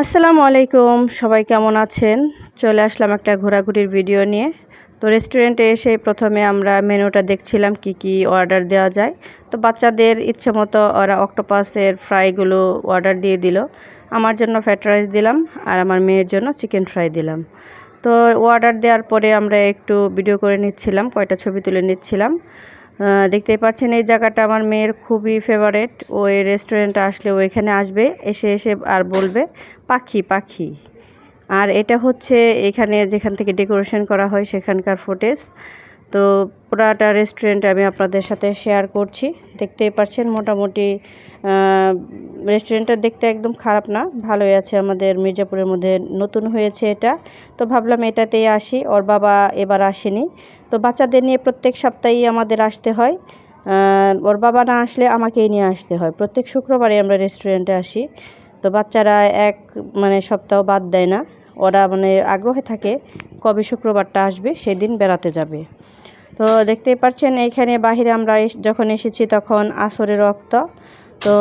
আসসালামু আলাইকুম, সবাই কেমন আছেন? চলে আসলাম একটা ঘোরাঘুরির ভিডিও নিয়ে। তো রেস্টুরেন্টে এসে প্রথমে আমরা মেনুটা দেখছিলাম কি কি অর্ডার দেওয়া যায়। তো বাচ্চাদের ইচ্ছে মতো ওরা অক্টোপাসের ফ্রাইগুলো অর্ডার দিয়ে দিল। আমার জন্য ফ্রাইড রাইস দিলাম আর আমার মেয়ের জন্য চিকেন ফ্রাই দিলাম। তো অর্ডার দেওয়ার পরে আমরা একটু ভিডিও করে নিচ্ছিলাম, কয়টা ছবি তুলে নিচ্ছিলাম। দেখতেই পাচ্ছেন, এই জায়গাটা আমার মেয়ের খুবই ফেভারেট ও এই রেস্টুরেন্টে আসলে ও এখানে আসবে, এসে এসে আর বলবে, পাখি পাখি। আর এটা হচ্ছে এখানে যেখান থেকে ডেকোরেশন করা হয় সেখানকার ফুটেজ তো পুরাটা রেস্টুরেন্ট আমি আপনাদের সাথে শেয়ার করছি। দেখতেই পাচ্ছেন মোটামুটি রেস্টুরেন্টটা দেখতে একদম খারাপ না, ভালোই আছে আমাদের মির্জাপুরের মধ্যে নতুন হয়েছে এটা। তো ভাবলাম এটাতেই আসি, ওর বাবা এবার আসেনি। তো বাচ্চাদের নিয়ে প্রত্যেক সপ্তাহেই আমাদের আসতে হয়। ওর বাবা না আসলে আমাকেই নিয়ে আসতে হয়। প্রত্যেক শুক্রবারে আমরা রেস্টুরেন্টে আসি। তো বাচ্চারা এক মানে সপ্তাহ বাদ দেয় না। ওরা মানে আগ্রহে থাকে, কবে শুক্রবারটা আসবে, সেদিন বেড়াতে যাবে। তো দেখতেই পাচ্ছেন এইখানে বাহিরে আমরা যখন এসেছি তখন আসরের রক্ত। তো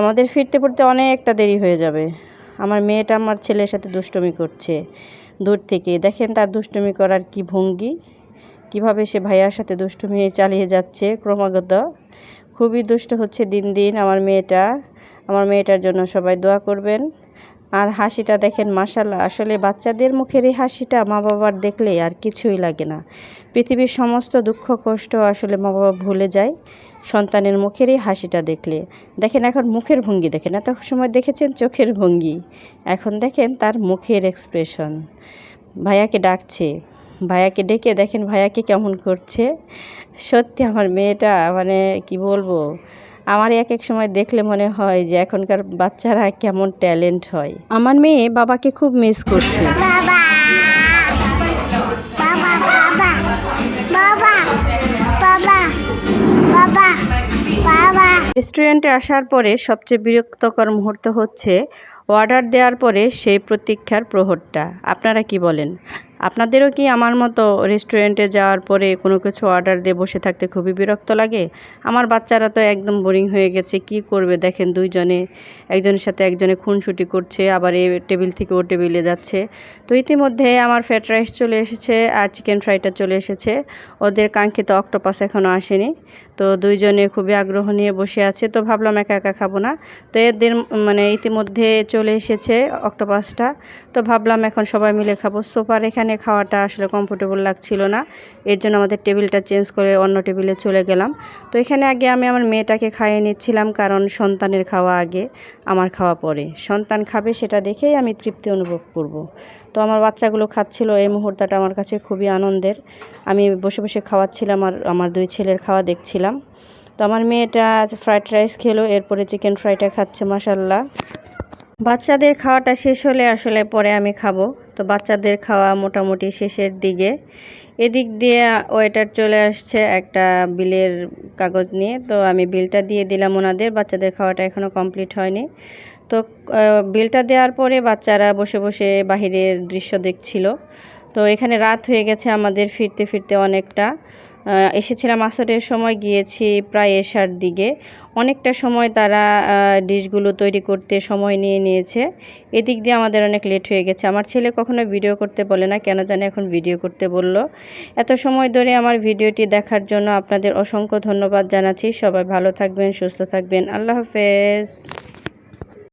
আমাদের ফিরতে ফিরতে অনেকটা দেরি হয়ে যাবে। আমার মেয়েটা আমার ছেলের সাথে দুষ্টমি করছে দূর থেকে। দেখেন তার দুষ্টমি করার কি ভঙ্গি। কীভাবে সে ভাইয়ার সাথে দুষ্টমি চালিয়ে যাচ্ছে ক্রমাগত। খুবই দুষ্ট হচ্ছে দিন দিন আমার মেয়েটা। আমার মেয়েটার জন্য সবাই দোয়া করবেন। আর হাসিটা দেখেন মাসাল্লাহ আসলে বাচ্চাদের মুখের এই হাসিটা মা বাবার দেখলে আর কিছুই লাগে না। পৃথিবীর সমস্ত দুঃখ, কষ্ট আসলে মা বাবা ভুলে যায় সন্তানের মুখের এই হাসিটা দেখলে। দেখেন এখন মুখের ভঙ্গি, দেখেন এত সময় দেখেছেন চোখের ভঙ্গি। এখন দেখেন তার মুখের এক্সপ্রেশন ভাইয়াকে ডাকছে, ভাইয়াকে ডেকে দেখেন ভাইয়াকে কেমন করছে। সত্যি আমার মেয়েটা মানে কি বলব আমার এক এক সময় দেখলে মনে হয় যে এখনকার বাচ্চারা কেমন ট্যালেন্ট হয়। আমার মেয়ে বাবাকে খুব মিস করছে। রেস্টুরেন্টে আসার পরে সবচেয়ে বিরক্তকর মুহূর্ত হচ্ছে অর্ডার দেওয়ার পরে সেই প্রতীক্ষার প্রহরটা। আপনারা কি বলেন? আপনাদেরও কি আমার মতো রেস্টুরেন্টে যাওয়ার পরে কোনো কিছু অর্ডার দিয়ে বসে থাকতে খুবই বিরক্ত লাগে? আমার বাচ্চারা তো একদম বোরিং হয়ে গেছে, কি করবে? দেখেন দুইজনে, একজনের সাথে একজনে খুনসুটি করছে, আবার এ টেবিল থেকে ও টেবিলে যাচ্ছে। তো ইতিমধ্যে আমার ফ্রাইড রাইস চলে এসেছে আর চিকেন ফ্রাইটা চলে এসেছে। ওদের কাঙ্ক্ষিত অক্টোপাস এখনও আসেনি। তো দুইজনে খুবই আগ্রহ নিয়ে বসে আছে। তো ভাবলাম একা একা খাব না। তো এদের মানে ইতিমধ্যে চলে এসেছে অক্টোপাসটা তো ভাবলাম এখন সবাই মিলে খাব। সোফার এখানে খাওয়াটা আসলে কমফোর্টেবল লাগছিল না। এর জন্য আমাদের টেবিলটা চেঞ্জ করে অন্য টেবিলে চলে গেলাম। তো এখানে আগে আমি আমার মেয়েটাকে খাইয়ে নিচ্ছিলাম কারণ সন্তানের খাওয়া আগে, আমার খাওয়া পরে। সন্তান খাবে সেটা দেখেই আমি তৃপ্তি অনুভব করব। তো আমার বাচ্চাগুলো খাচ্ছিল, এই মুহূর্তটা আমার কাছে খুবই আনন্দের। আমি বসে বসে খাওয়াচ্ছিলাম আর আমার দুই ছেলের খাওয়া দেখছিলাম। তো আমার মেয়েটা ফ্রাইড রাইস খেলো, এরপরে চিকেন ফ্রাইটা খাচ্ছে মাসাল্লাহ বাচ্চাদের খাওয়াটা শেষ হলে আসলে পরে আমি খাব। তো বাচ্চাদের খাওয়া মোটামুটি শেষের দিকে। এদিক দিয়ে ওয়েটার চলে আসছে একটা বিলের কাগজ নিয়ে। তো আমি বিলটা দিয়ে দিলাম ওনাদের। বাচ্চাদের খাওয়াটা এখনও কমপ্লিট হয়নি। তো বিলটা দেওয়ার পরে বাচ্চারা বসে বসে বাহিরের দৃশ্য দেখছিল। তো এখানে রাত হয়ে গেছে আমাদের ফিরতে ফিরতে অনেকটা। এসেছিলাম আসরের সময়, গিয়েছি প্রায় এসার দিকে। অনেকটা সময় তারা ডিশগুলো তৈরি করতে সময় নিয়ে নিয়েছে। এদিক দিয়ে আমাদের অনেক লেট হয়ে গেছে। আমার ছেলে কখনো ভিডিও করতে বলে না, কেন জানে এখন ভিডিও করতে বলল। এত সময় ধরে আমার ভিডিওটি দেখার জন্য আপনাদের অসংখ্য ধন্যবাদ জানাচ্ছি। সবাই ভালো থাকবেন, সুস্থ থাকবেন। আল্লাহ হাফেজ।